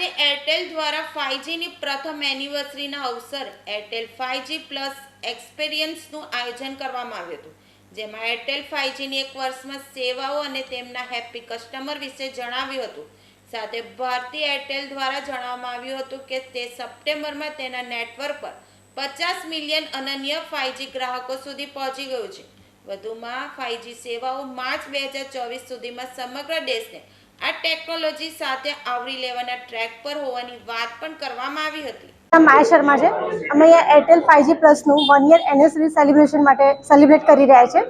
આજે એરટેલ દ્વારા ફાઇવજીની પ્રથમ એનિવર્સરીના અવસર એરટેલ ફાઇવજી પ્લસ એક્સપિરિયન્સનું આયોજન કરવામાં આવ્યું હતું. જેમાં એરટેલ ફાઇવજીની એક વર્ષમાં સેવાઓ અને તેમના હેપી કસ્ટમર વિશે જણાવ્યું હતું. સાથે ભારતી એરટેલ દ્વારા જણાવવામાં આવ્યું હતું કે તે સપ્ટેમ્બરમાં તેના નેટવર્ક પર પચાસ મિલિયન અનન્ય ફાઇવજી ગ્રાહકો સુધી પહોંચી ગયું છે. વધુમાં ફાઇવજી સેવાઓ માર્ચ બે હજાર ચોવીસ સુધીમાં સમગ્ર દેશને આ ટેકનોલોજી સાથે આવરી લેવાના ટ્રેક પર હોવાની વાત પણ કરવામાં આવી હતી. માય શર્મા છે. અમે અહીંયા એરટેલ ફાઇવજી પ્લસનું વન યર એનિવર્સરી સેલિબ્રેશન માટે સેલિબ્રેટ કરી રહ્યા છે.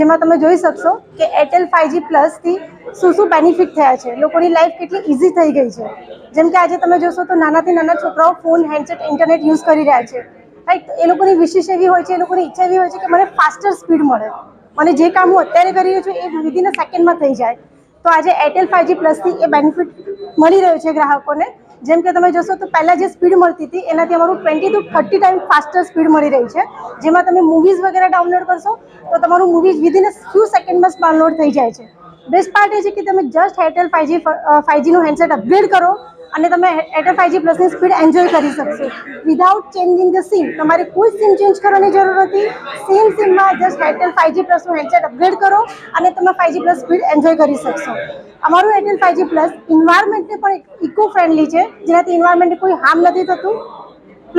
જેમાં તમે જોઈ શકશો કે એરટેલ ફાઇવજી પ્લસથી શું શું બેનિફિટ થયા છે. લોકોની લાઈફ કેટલી ઇઝી થઈ ગઈ છે. જેમ કે આજે તમે જોશો તો નાનાથી નાના છોકરાઓ ફોન હેન્ડસેટ ઇન્ટરનેટ યુઝ કરી રહ્યા છે. રાઈટ એ લોકોની વિશેષ એવી હોય છે, એ લોકોની ઈચ્છા એવી હોય છે કે મને ફાસ્ટર સ્પીડ મળે. મને જે કામ હું અત્યારે કરી રહ્યો છું એ વિધિન સેકન્ડમાં થઈ જાય. તો આજે એરટેલ ફાઇવજી પ્લસથી એ બેનિફિટ મળી રહ્યો છે ગ્રાહકોને. જેમ કે તમે જોશો તો પહેલાં જે સ્પીડ મળતી હતી, એનાથી અમારું twenty to thirty time faster speed મળી રહી છે. જેમાં તમે મૂવીઝ વગેરે ડાઉનલોડ કરશો, તો તમારું મૂવીઝ વિધિન ફ્યુ સેકન્ડમાં ડાઉનલોડ થઈ જાય છે. બેસ્ટ પાર્ટ એ છે કે તમે જસ્ટ એરટેલ ફાઇવજી ફાઇવજીનું હેન્ડસેટ અપગ્રેડ કરો અને તમે એરટેલ ફાઇવજી પ્લસની સ્પીડ એન્જોય કરી શકશો. વિધાઉટ ચેન્જિંગ ધ સિમ તમારે કોઈ સિમ ચેન્જ કરવાની જરૂર નથી. સેમ સિમમાં જસ્ટ એરટેલ ફાઇવજી પ્લસનું હેન્ડસેટ અપગ્રેડ કરો અને તમે ફાઇવજી પ્લસ સ્પીડ એન્જોય કરી શકશો. અમારું એરટેલ ફાઇવજી પ્લસ ઇન્વાયરમેન્ટને પણ ઇકો ફ્રેન્ડલી છે. જેનાથી ઇન્વાયરમેન્ટને કોઈ હાર્મ નથી થતું.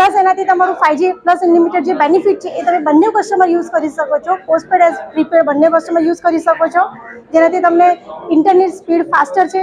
પ્લસ એનાથી તમારું ફાઇવજી પ્લસ અનલિમિટેડ જે બેનિફિટ છે એ તમે બંને કસ્ટમર યુઝ કરી શકો છો. પોસ્ટપેડ એઝ પ્રીપેડ બંને કસ્ટમર યુઝ કરી શકો છો. જેનાથી તમને ઇન્ટરનેટ સ્પીડ ફાસ્ટર છે.